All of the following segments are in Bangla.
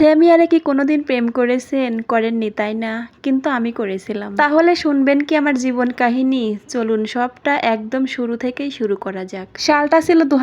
সেম ইয়ারে কি কোনোদিন প্রেম করেছেন করেননি, তাই না? কিন্তু আমি করেছিলাম। তাহলে শুনবেন কি আমার জীবন কাহিনী। চলুন, সবটা একদম শুরু থেকেই শুরু করা যাক। সালটা ছিল দু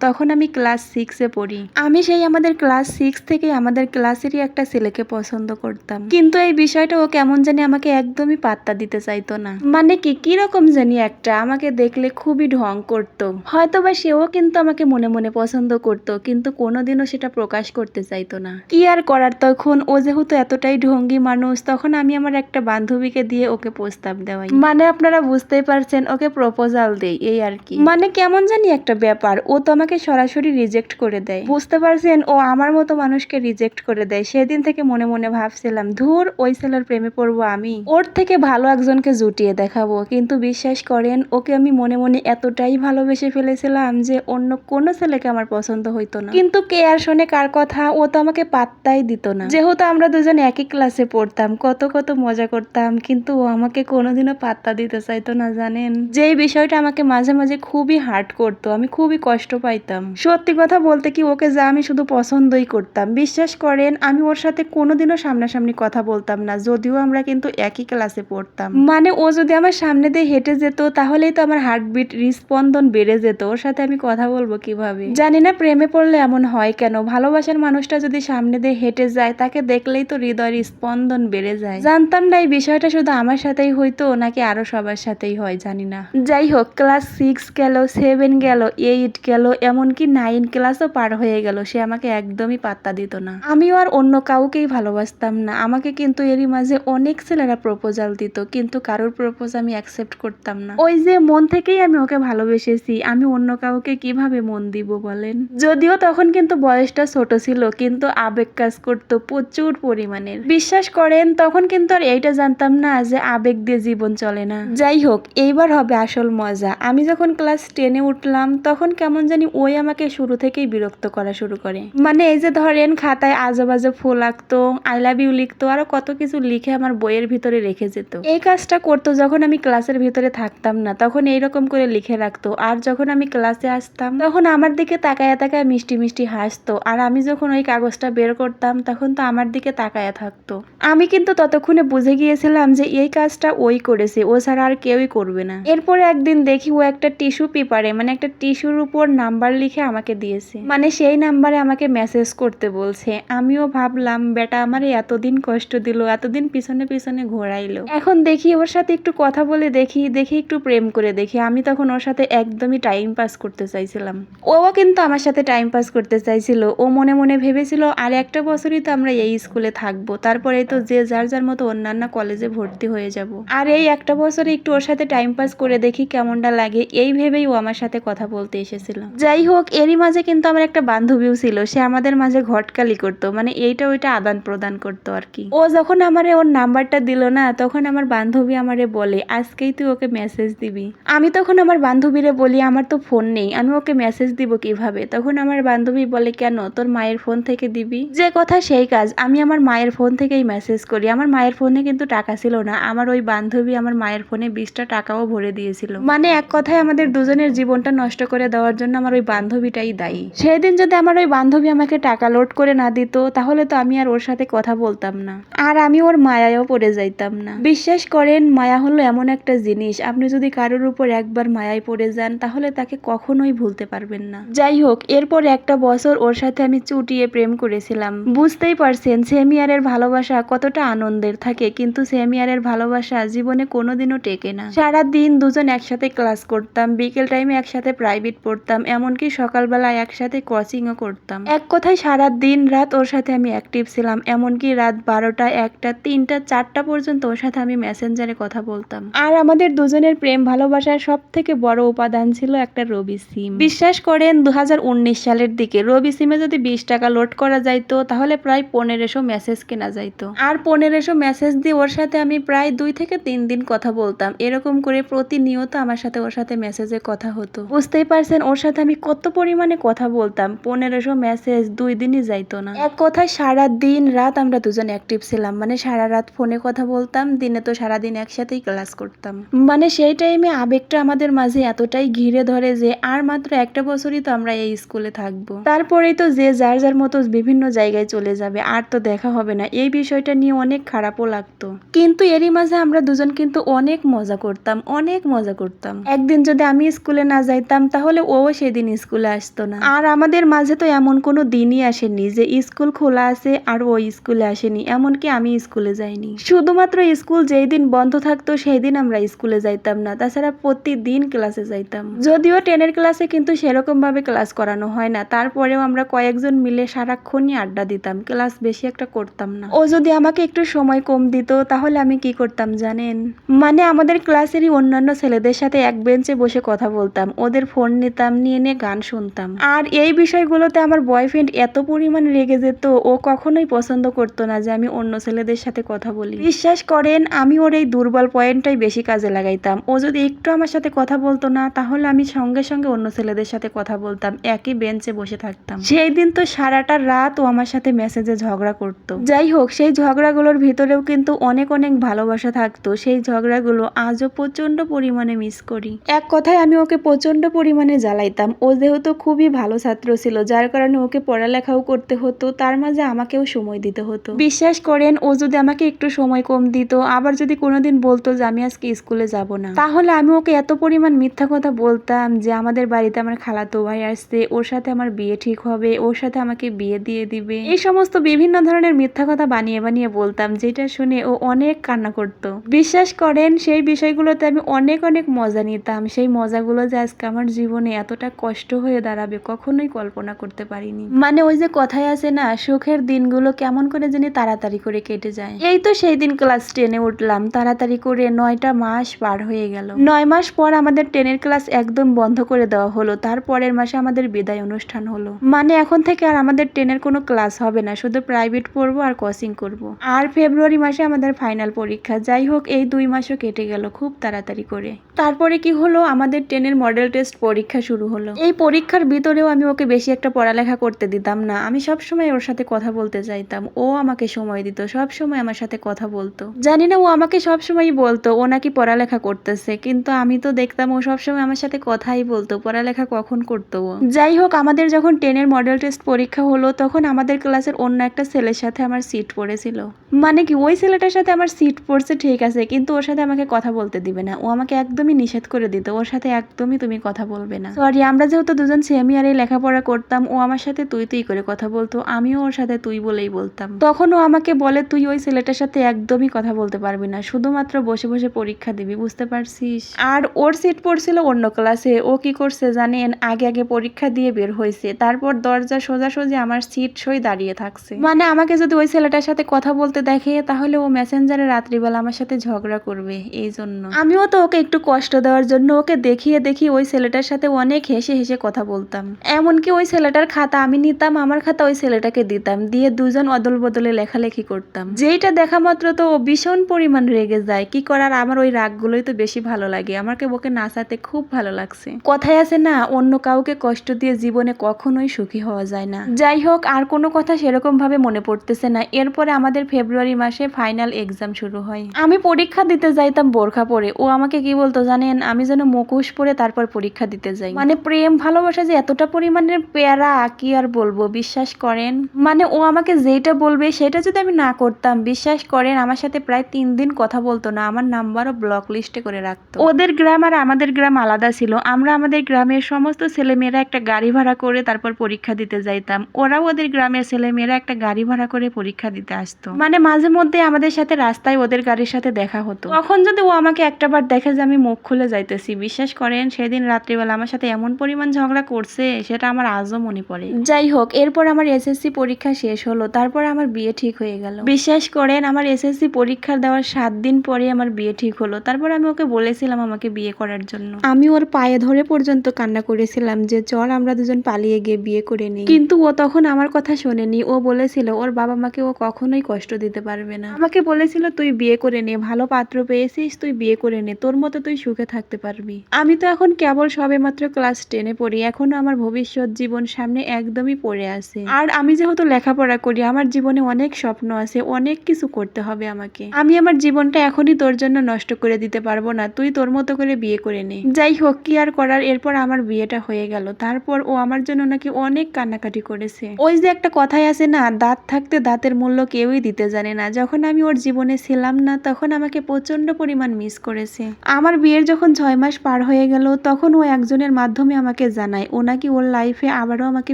তখন আমি ক্লাস সিক্সে পড়ি। আমি সেই আমাদের ক্লাস সিক্স থেকে আমাদের ক্লাসেরই একটা ছেলেকে পছন্দ করতাম। কিন্তু এই বিষয়টা ও কেমন জানি আমাকে একদমই পাত্তা দিতে চাইতো না। মানে কি কীরকম জানি একটা, আমাকে দেখলে খুবই ঢং করতো। হয়তো বা সেও কিন্তু আমাকে মনে মনে পছন্দ করতো, কিন্তু কোনোদিনও সেটা প্রকাশ করতে চাইতো না। কি আর করার? তখন ও যেহেতু এতটাই ঢঙ্গি মানুষ তখন আমি আমার একটা বান্ধবীকে দিয়ে ওকে প্রস্তাব দেওয়াই। মানে আপনারা বুঝতেই পারছেন ওকে প্রপোজাল দেই এই আর কি। মানে কেমন জানি একটা ব্যাপার ও তো আমাকে সরাসরি রিজেক্ট করে দেয়। বুঝতে পারছেন ও আমার মতো মানুষকে রিজেক্ট করে দেয়। সেদিন থেকে মনে মনে ভাবছিলাম ধুর ওই ছেলের প্রেমে পড়ব আমি। ওর থেকে ভালো একজনকে জুটিয়ে দেখাবো কিন্তু বিশ্বাস করেন ওকে আমি মনে মনে এতটাই ভালোবেসে ফেলেছিলাম যে অন্য কোনো ছেলেকে আমার পছন্দ হইতো না। কিন্তু কে আর শোনে কার কথা? ও তো আমাকে পাত্তাই দিত না। যেহেতু আমরা দুজন একই ক্লাসে পড়তাম, কত কত মজা করতাম, কিন্তু ও আমাকে কোনোদিনও পাত্তা দিতে চাইতো না, জানেন? যেই বিষয়টা আমাকে মাঝে মাঝে খুবই হার্ট করতো, আমি খুবই কষ্ট পাইতাম। সত্যি কথা বলতে কি, ওকে যা আমি শুধু পছন্দই করতাম। বিশ্বাস করেন, আমি ওর সাথে কোনোদিনও সামনাসামনি কথা বলতাম না, যদিও আমরা কিন্তু একই ক্লাসে পড়তাম। মানে ও যদি আমার সামনে দিয়ে হেঁটে যেত, তাহলেই তো আমার হার্টবিট হৃস্পন্দন বেড়ে যেত। ওর সাথে আমি কথা বলব কীভাবে? জানি না প্রেমে পড়লে এমন হয় কেন? ভালোবাসার মানুষটা যদি সামনে দিয়ে হেঁটে যায়, তাকে দেখলেই তো হৃদয়ের স্পন্দন বেড়ে যায়। জানতাম না এই বিষয়টা শুধু আমার সাথেই হইতো, নাকি আরও সবার সাথেই হয়, জানি না। যাই হোক, ক্লাস সিক্স গেল, সেভেন গেল, এইট গেল, এমনকি নাইন ক্লাসও পার হয়ে গেল, সে আমাকে একদমই পাত্তা দিত না। আমিও আর অন্য কাউকেই ভালোবাসতাম না, আমাকে কিন্তু এরই মাঝে অনেক ছেলেরা প্রপোজাল দিত, কিন্তু কারোর প্রপোজ আমি অ্যাকসেপ্ট করতাম না। ওই যে মন থেকেই আমি ওকে ভালোবেসেছি, আমি অন্য কাউকে কীভাবে মন দিব বলেন? যদিও তখন কিন্তু বয়সটা ছোট ছিল, কিন্তু আবেগ কাজ করতো প্রচুর পরিমাণের। বিশ্বাস করেন, তখন কিন্তু আর এইটা জানতাম না যে আবেগ দিয়ে জীবন চলে না। যাই হোক, এইবার হবে আসল মজা। আমি যখন ক্লাস টেনে উঠলাম, তখন কেমন জানি ওই আমাকে শুরু থেকেই বিরক্ত করা শুরু করে। মানে এই যে ধরেন, খাতায় আজেবাজে ফুল আঁকতো আই লাভ ইউ লিখতো, আরও কত কিছু লিখে আমার বইয়ের ভিতরে রেখে যেত। এই কাজটা করতো যখন আমি ক্লাসের ভিতরে থাকতাম না, তখন এইরকম করে লিখে রাখতো। আর যখন আমি ক্লাসে আসতাম, তখন আমার দিকে তাকায় তাকায় মিষ্টি মিষ্টি হাসতো। আর আমি যখন ওই কাগজটা বের করতাম, তখন তো আমার দিকে তাকায়া থাকতো। আমি কিন্তু ততক্ষণে বুঝে গিয়েছিলাম যে এই কাজটা ওই করেছে, ও ছাড়া আর কেউই করবে না। এরপরে একদিন দেখি ও একটা টিস্যু পেপারে মানে একটা টিস্যুর উপর নাম্বার লিখে আমাকে দিয়েছে। মানে সেই নাম্বারে আমাকে মেসেজ করতে বলছে। আমিও ভাবলাম, বেটা, আমার এতদিন কষ্ট দিল, এতদিন পিছনে পিছনে ঘোরাইলো। এখন দেখি ওর সাথে একটু কথা বলে দেখি দেখি একটু প্রেম করে দেখি। আমি তখন ওর সাথে একদমই টাইম পাস করতে চাইছিলাম। ও কিন্তু আমার সাথে টাইম পাস করতে চাইছিল। ও মনে মনে ভেবেছিল আর একটা বছরই তো আমরা এই স্কুলে থাকব। তারপরে তো যে যার যার মতো অন্যান্য কলেজে ভর্তি হয়ে যাব। আর এই একটা বছরে একটু ওর সাথে টাইম পাস করে দেখি কেমনটা লাগে, এই ভেবেই ও আমার সাথে কথা বলতে এসেছিল। যাই হোক, এরই মাঝে কিন্তু আমার একটা বান্ধবীও ছিল, সে আমাদের মাঝে ঘটকালি করতো মানে এইটা ওইটা আদান প্রদান করতো আর কি। ও যখন আমারে ওর নাম্বারটা দিল না, তখন আমার বান্ধবী আমারে বলে, আজকেই তুই ওকে মেসেজ দিবি। আমি তখন আমার বান্ধবীরে বলি, আমার তো ফোন নেই, আমি ওকে মেসেজ দিব কীভাবে? তখন আমার বান্ধবী বলে, কেন? তোর মায়ের ফোন থেকে দিবি? যে কথা সেই কাজ। আমি আমার মায়ের ফোন থেকেই মেসেজ করি। আমার মায়ের ফোনে কিন্তু টাকা ছিল না। আমার ওই বান্ধবী আমার মায়ের ফোনে বিশটা টাকাও ভরে দিয়েছিল। মানে এক কথায় আমাদের দুজনের জীবনটা নষ্ট করে দেওয়ার জন্য আমার ওই বান্ধবীটাই দায়ী। সেদিন যদি আমার ওই বান্ধবী আমাকে টাকা লোড করে না দিত, তাহলে তো আমি আর ওর সাথে কথা বলতাম না। আর আমি ওর মায়ায়ও পড়ে যাইতাম না। বিশ্বাস করেন, মায়া হলো এমন একটা জিনিস। আপনি যদি কারোর উপর একবার মায়ায় পড়ে যান, তাহলে তাকে কখনোই ভুলতে পারবেন না। যাই হোক, এরপর একটা বছর ওর সাথে আমি চুটিয়ে প্রেম করেছিলাম বুঝতেই পারছেন, সেমিয়ারের ভালোবাসা কতটা আনন্দের থাকে, কিন্তু সেমিয়ারের ভালোবাসা জীবনে কোনোদিনও টেকে না। সারা দিন দুজন একসাথে ক্লাস করতাম, বিকেল টাইমে একসাথে প্রাইভেট পড়তাম, এমনকি সকালবেলা একসাথে কোচিংও করতাম। এক কথায় সারা দিন রাত ওর সাথে আমি অ্যাক্টিভ ছিলাম, এমনকি রাত বারোটা, একটা, তিনটা, চারটা পর্যন্ত ওর সাথে আমি মেসেঞ্জারে কথা বলতাম। আর আমাদের দুজনের প্রেম ভালোবাসার সব থেকে বড় উপাদান ছিল একটা রবি সিম। বিশ্বাস করেন দু হাজার উনিশ সালের দিকে রবি সিমে যদি বিশ টাকা লোড করা যাইতো, তাহলে প্রায় পনেরোশো মেসেজ কেনা যাইতো। আর পনেরোশো মেসেজ দিয়ে ওর সাথে আমি প্রায় দুই থেকে তিন দিন কথা বলতাম। এরকম করে প্রতিনিয়ত আমার সাথে ওর সাথে মেসেজে কথা হতো। বুঝতেই পারছেন, ওর সাথে আমি কত পরিমাণে কথা বলতাম। পনেরোশো মেসেজ দুই দিনই যাইতো না। এক কথায় সারা দিন রাত আমরা দুজন অ্যাক্টিভ ছিলাম। মানে সারা রাত ফোনে কথা বলতাম, দিনে তো সারাদিন একসাথেই ক্লাস করতাম। মানে সেই টাইমে আবেগটা আমাদের মাঝে এতটাই ঘিরে ধরে যে, আর মাত্র একটা বছরই তো আমরা এই স্কুলে থাকব। তারপরেই তো যে যার যার মতো বিভিন্ন জায়গায় চলে যাবে, আর তো দেখা হবে না। এই বিষয়টা নিয়ে অনেক খারাপও লাগতো। কিন্তু এরই মাঝে আমরা দুজন কিন্তু অনেক মজা করতাম, অনেক মজা করতাম। একদিন যদি আমি স্কুলে না যাইতাম, তাহলে ও সেদিন স্কুলে আসতো না। আর আমাদের মাঝে তো এমন কোনো দিনই আসেনি যে স্কুল খোলা আছে আর ও স্কুলে আসেনি, এমনকি আমি স্কুলে যাইনি। শুধুমাত্র স্কুল যেই দিন বন্ধ থাকতো, সেই দিন আমরা স্কুলে যাইতাম না। তাছাড়া প্রতিদিন ক্লাসে যাইতাম। যদিও টেনের ক্লাসে কিন্তু সেরকম ভাবে ক্লাস করানো হয় না। তারপরেও আমরা কয়েকজন মিলে সারাক্ষণই আড্ডা দিতাম, ক্লাস বেশি একটা করতাম না। ও যদি আমাকে একটু সময় কম দিত, তাহলে আমি কি করতাম জানেন? মানে আমাদের ক্লাসেরই অন্যান্য ছেলেদের সাথে এক বেঞ্চে বসে কথা বলতাম, ওদের ফোন নিতাম, নিয়ে নিয়ে গান শুনতাম। আর এই বিষয়গুলোতে আমার বয়ফ্রেন্ড এত পরিমাণ রেগে যেত, ও কখনোই পছন্দ করতো না যে আমি অন্য ছেলেদের সাথে কথা বলি। বিশ্বাস করেন, আমি ওর এই দুর্বল পয়েন্টটাই বেশি কাজে লাগাইতাম। ও যদি একটু আমার সাথে কথা বলতো না, তাহলে আমি সঙ্গে সঙ্গে অন্য ছেলেদের সাথে কথা বলতাম, একই বেঞ্চে বসে থাকতাম। সেই দিন তো সারাটা রাত ও আমার সাথে মেসেজে ঝগড়া করতো। যাই হোক সেই ঝগড়াগুলোর ভিতরেও কিন্তু অনেক অনেক ভালোবাসা থাকতো। সেই ঝগড়াগুলো আজও প্রচণ্ড পরিমাণে মিস করি। এক কথায় আমি ওকে প্রচণ্ড পরিমাণে জ্বালাইতাম। ও যেহেতু খুবই ভালো ছাত্র ছিল, যার কারণে ওকে পড়ালেখাও করতে হতো, তার মাঝে আমাকেও সময় দিতে হতো। বিশ্বাস করেন, ও যদি আমাকে একটু সময় কম দিত, আবার যদি কোনোদিন বলতো যে আমি আজকে স্কুলে যাব না, তাহলে আমি ওকে এত পরিমাণ মিথ্যা কথা বলতাম যে আমাদের বাড়িতে আমার খালাতো ভাই আসছে, ওর সাথে আমার বিয়ে ঠিক হবে, ওর সাথে আমাকে বিয়ে দিয়ে দিবে। এই সমস্ত বিভিন্ন ধরনের মিথ্যা কথা বানিয়ে বানিয়ে বলতাম, যেটা শুনে ও অনেক কান্না করতো। বিশ্বাস করেন, সেই বিষয়গুলোতে আমি অনেক অনেক মজা নিতাম। সেই মজাগুলো যে আজকে আমার জীবনে এতটা কষ্ট হয়ে দাঁড়াবে, কখনোই কল্পনা করতে পারিনি। মানে ওই যে কথায় আছে না, সুখের দিনগুলো কেমন করে জানি তাড়াতাড়ি করে কেটে যায়। এই তো সেই দিন ক্লাস টেনে উঠলাম। তাড়াতাড়ি করে নয়টা মাস পার হয়ে গেল। নয় মাস পর আমাদের টেনের ক্লাস একদম বন্ধ করে দেওয়া হলো। তারপরের মাসে আমাদের বিদায় অনুষ্ঠান হলো। মানে এখন থেকে আর আমাদের টেনের কোনো ক্লাস হবে না, শুধু প্রাইভেট পড়ব আর কোচিং করব। আর ফেব্রুয়ারি মাসে আমাদের ফাইনাল পরীক্ষা, যাই হোক এই দুই মাসও কেটে গেল খুব তাড়াতাড়ি করে। তারপরে কি হলো? আমাদের টেনের মডেল টেস্ট পরীক্ষা শুরু হলো। এই পরীক্ষার ভিতরেও আমি ওকে বেশি একটা পড়ালেখা করতে দিতাম না। আমি সব সময় ওর সাথে কথা বলতে চাইতাম ও আমাকে সময় দিত সব সময় আমার সাথে কথা বলতো। জানি না ও আমাকে সব সময়ই বলতো, ও নাকি পড়ালেখা করতেছে, কিন্তু আমি তো দেখতাম ও সব সময় আমার সাথে কথাই বলতো, পড়ালেখা কখন করতো যাই হোক, আমাদের যখন টেনের মডেল টেস্ট পরীক্ষা হলো, তখন আমাদের ক্লাসের অন্য একটা ছেলের সাথে আমার সিট পড়েছিল। মানে কি, ওই ছেলেটার সাথে আমার সিট পড়ছে ঠিক আছে, কিন্তু ওর সাথে আমাকে কথা বলতে দিবে না। ও আমাকে একদমই নিষেধ করে দিত, ওর সাথে একদমই তুমি কথা বলবে না। সরি আমরা যেহেতু দুজন সেমি আর এই লেখাপড়া করতাম, ও আমার সাথে তুই তুই করে কথা বলতো, আমিও ওর সাথে তুই বলেই বলতাম। তখন ও আমাকে বলে, তুই ওই ছেলেটার সাথে একদমই কথা বলতে পারবি না, শুধুমাত্র বসে বসে পরীক্ষা দিবি, বুঝতে পারছিস? আর ওর সিট পড়ছিল অন্য ক্লাসে ও কি করছে জানেন, আগে আগে পরীক্ষা দিয়ে বের হয়েছে, তারপর দরজা সোজাসুজি আমার সিট সই দাঁড়িয়ে থাকছে। মানে আমাকে যদি ওই ছেলেটার সাথে কথা বলতে দেখে তাহলে ও মেসেঞ্জারে রাত্রিবেলা আমার সাথে ঝগড়া করবে, এই জন্য। আমিও তো ওকে একটু কষ্ট দেওয়ার জন্য ওকে দেখিয়ে দেখি ওই ছেলেটার সাথে অনেক হেসে হেসে কথা বলতাম। এমনকি ওই ছেলেটার খাতা আমি নিতাম, আমার খাতা ওই ছেলেটাকে দিতাম, দিয়ে দুজন অদল বদলে লেখালেখি করতাম। যেইটা দেখা মাত্র তো ও ভীষণ পরিমাণ রেগে যায়, কি করার আমার ওই রাগগুলোই তো বেশি ভালো লাগে, আমাকে ওকে নাচাতে খুব ভালো লাগছে। কথায় আছে না, অন্য কাউকে কষ্ট দিয়ে জীবনে কখনোই সুখী হওয়া যায় না। যাই হোক, আর কোনো কথা সেরকম ভাবে মনে পড়তেছে না, এরপরে আমাদের ফেব্রুয়ারি মাসে ফাইনাল এক্সাম শুরু হয়। আমি পরীক্ষা দিতে যাইতাম বোরখা পরে। ও আমাকে কি বলতো জানেন? আমি যেন মুখোশ পরে তারপর পরীক্ষা দিতে যাই। মানে প্রেম, ভালোবাসা যে এতটা পরিমাণের পেয়ারা, কি আর বলব? বিশ্বাস করেন? মানে ও আমাকে যেটা বলবে, সেটা যদি আমি না করতাম, বিশ্বাস করেন? আমার সাথে প্রায় তিন দিন কথা বলতো না। আমার নাম্বারও ব্লক লিস্টে করে রাখতো। ওদের গ্রাম আর আমাদের গ্রাম আলাদা ছিল। আমরা আমাদের গ্রামের সমস্ত ছেলেমেয়েরা একটা গাড়ি ভাড়া করে তারপর পরীক্ষা দিতে যাইতাম। ওরাও ওদের গ্রামের ছেলেমেয়েরা একটা গাড়ি ভাড়া করে পরীক্ষা দিতে আসতো। মানে মাঝে মধ্যে আমাদের সাথে রাস্তায় ওদের গাড়ির সাথে দেখা হতো। তখন যদি ও আমাকে একটাবার দেখে যে আমি মুখ খুলে যাইতেছি বিশ্বাস করেন সেদিন রাত্রিবেলা আমার সাথে এমন পরিমাণ ঝগড়া করছে সেটা আমার আজও মনে পড়ে। যাই হোক এরপর আমার এসএসসি পরীক্ষা শেষ হলো তারপর আমার বিয়ে ঠিক হয়ে গেল। বিশ্বাস করেন আমার এসএসসি পরীক্ষা দেওয়ার সাত দিন পরে আমার বিয়ে ঠিক হলো। তারপর আমি ওকে বলেছিলাম আমাকে বিয়ে করার জন্য। আমি ওর পায়ে ধরে পর্যন্ত কান্না করেছিলাম যে চল আমরা দুজন পালিয়ে গিয়ে বিয়ে করে নিই। কিন্তু ও তখন আমার কথা শোনেনি। ও বলেছিল ওর বাবা মাকে ও কখনোই কষ্ট দিতে দিতে পারবে না। আমাকে বলেছিল, তুই বিয়ে করে নে, ভালো পাত্র পেয়েছিস, তুই বিয়ে করে নে, তোর মতো তুই সুখে থাকতে পারবি। আমি তো এখন কেবল সবে মাত্র ক্লাস টেনে পড়ি, এখনও আমার ভবিষ্যৎ জীবন সামনে একদমই পড়ে আছে। আর আমি যেহেতু লেখাপড়া করি, আমার জীবনে অনেক স্বপ্ন আছে, অনেক কিছু করতে হবে আমাকে। আমি আমার জীবনটা এখনই তোর জন্য নষ্ট করে দিতে পারব না, তুই তোর মতো করে বিয়ে করে নে। যাই হোক, কি আর করার, এরপর আমার বিয়েটা হয়ে গেল। তারপর ও আমার জন্য নাকি অনেক কান্নাকাটি করেছে। ওই যে একটা কথাই আছে না, দাঁত থাকতে দাঁতের মূল্য কেউই দিতে জানে না। যখন আমি ওর জীবনে ছিলাম না, তখন আমাকে প্রচণ্ড পরিমাণ মিস করেছে। আমার বিয়ের যখন ছয় মাস পার হয়ে গেল, তখন ও একজনের মাধ্যমে আমাকে জানায়। ও নাকি ওর লাইফে আবারও আমাকে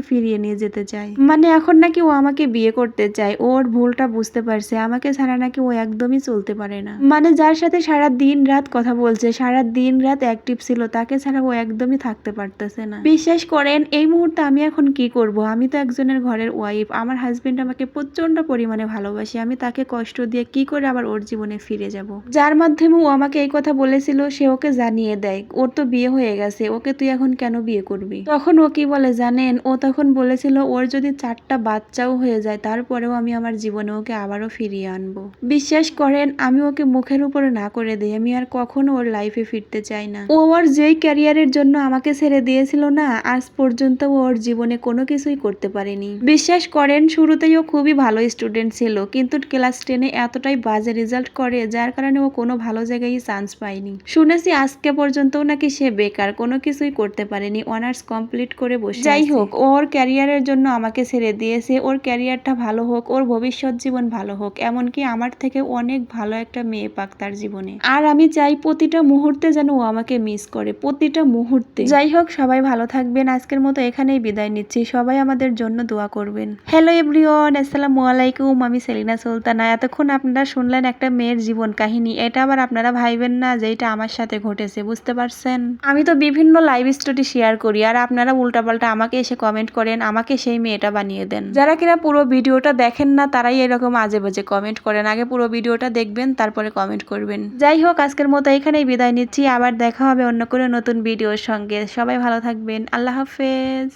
ফিরিয়ে নিয়ে যেতে চায়। মানে এখন নাকি ও আমাকে বিয়ে করতে চায়। ওর ভুলটা বুঝতে পারছে। আমাকে ছাড়া নাকি ও একদমই চলতে পারে না। মানে যার সাথে সারা দিন রাত কথা বলছে, সারা দিন রাত অ্যাক্টিভ ছিল, তাকে ছাড়া ও একদমই থাকতে পারতেছে না। বিশ্বাস করেন, এই মুহূর্তে আমি এখন কি করব? আমি তো একজনের ঘরের ওয়াইফ আমার হাজবেন্ড আমাকে প্রচণ্ড পরিমাণে ভালোবাসে। আমি তাকে কষ্ট দিয়ে কি করে আবার ওর জীবনে ফিরে যাব? যার মাধ্যমে ও আমাকে এই কথা বলেছিল, সে ওকে জানিয়ে দেয়, ওর তো বিয়ে হয়ে গেছে, ওকে তুই এখন কেন বিয়ে করবি? তখন ও কি বলে জানেন, ও তখন বলেছিল, ওর যদি চারটা বাচ্চাও হয়ে যায়, তারপরেও আমি আমার জীবনে ওকে আবারও ফিরিয়ে আনব। বিশ্বাস করেন, আমি ওকে মুখের উপরে না করে দিই, আমি আর কখনো ওর লাইফে ফিরতে চাই না। ও ওর যেই ক্যারিয়ারের জন্য আমাকে ছেড়ে দিয়েছিল না, আজ পর্যন্ত ও ওর জীবনে কোনো কিছুই করতে পারেনি। বিশ্বাস করেন, শুরুতেই ও খুবই ভালো স্টুডেন্ট ছিল, কিন্তু ক্লাস টেনে এতটাই বাজে রেজাল্ট করে, যার কারণে ও কোনো ভালো জায়গায় চান্স পায়নি। শুনেছি আজকে পর্যন্তও নাকি সে বেকার, কোনো কিছুই করতে পারেনি অনার্স কমপ্লিট করে বসে যাই হোক, ওর ক্যারিয়ারের জন্য আমাকে ছেড়ে দিয়েছে, ওর ক্যারিয়ারটা ভালো হোক, ওর ভবিষ্যৎ জীবন ভালো হোক, এমনকি আমার থেকে অনেক ভালো একটা মেয়ে পাক তার জীবনে। আর আমি চাই প্রতিটা মুহূর্তে যেন ও আমাকে মিস করে, প্রতিটা মুহূর্তে। যাই হোক, সবাই ভালো থাকবেন, আজকের মতো এখানেই বিদায় নিচ্ছি, সবাই আমাদের জন্য দোয়া করবেন। হ্যালো এভরিওয়ান আসসালামু আলাইকুম, আমি সেলিনা সুলতানা এতক্ষণ আপনারা শুনলেন একটা মেয়ের জীবন কাহিনী। এটা আবার আপনারা ভাইবেন না যে এটা আমার সাথে ঘটেছে, বুঝতে পারছেন? আমি তো বিভিন্ন লাইভ স্টোরি শেয়ার করি আর আপনারা উল্টাপাল্টা আমাকে এসে কমেন্ট করেন, আমাকে সেই মেয়েটা বানিয়ে দেন। যারা কিনা পুরো ভিডিওটা দেখেন না, তারাই এরকম আজে বাজে কমেন্ট করেন। আগে পুরো ভিডিওটা দেখবেন, তারপরে কমেন্ট করবেন। যাই হোক, আজকের মতো এখানেই বিদায় নিচ্ছি। আবার দেখা হবে অন্য কোনো নতুন ভিডিওর সঙ্গে। সবাই ভালো থাকবেন। আল্লাহ হাফেজ।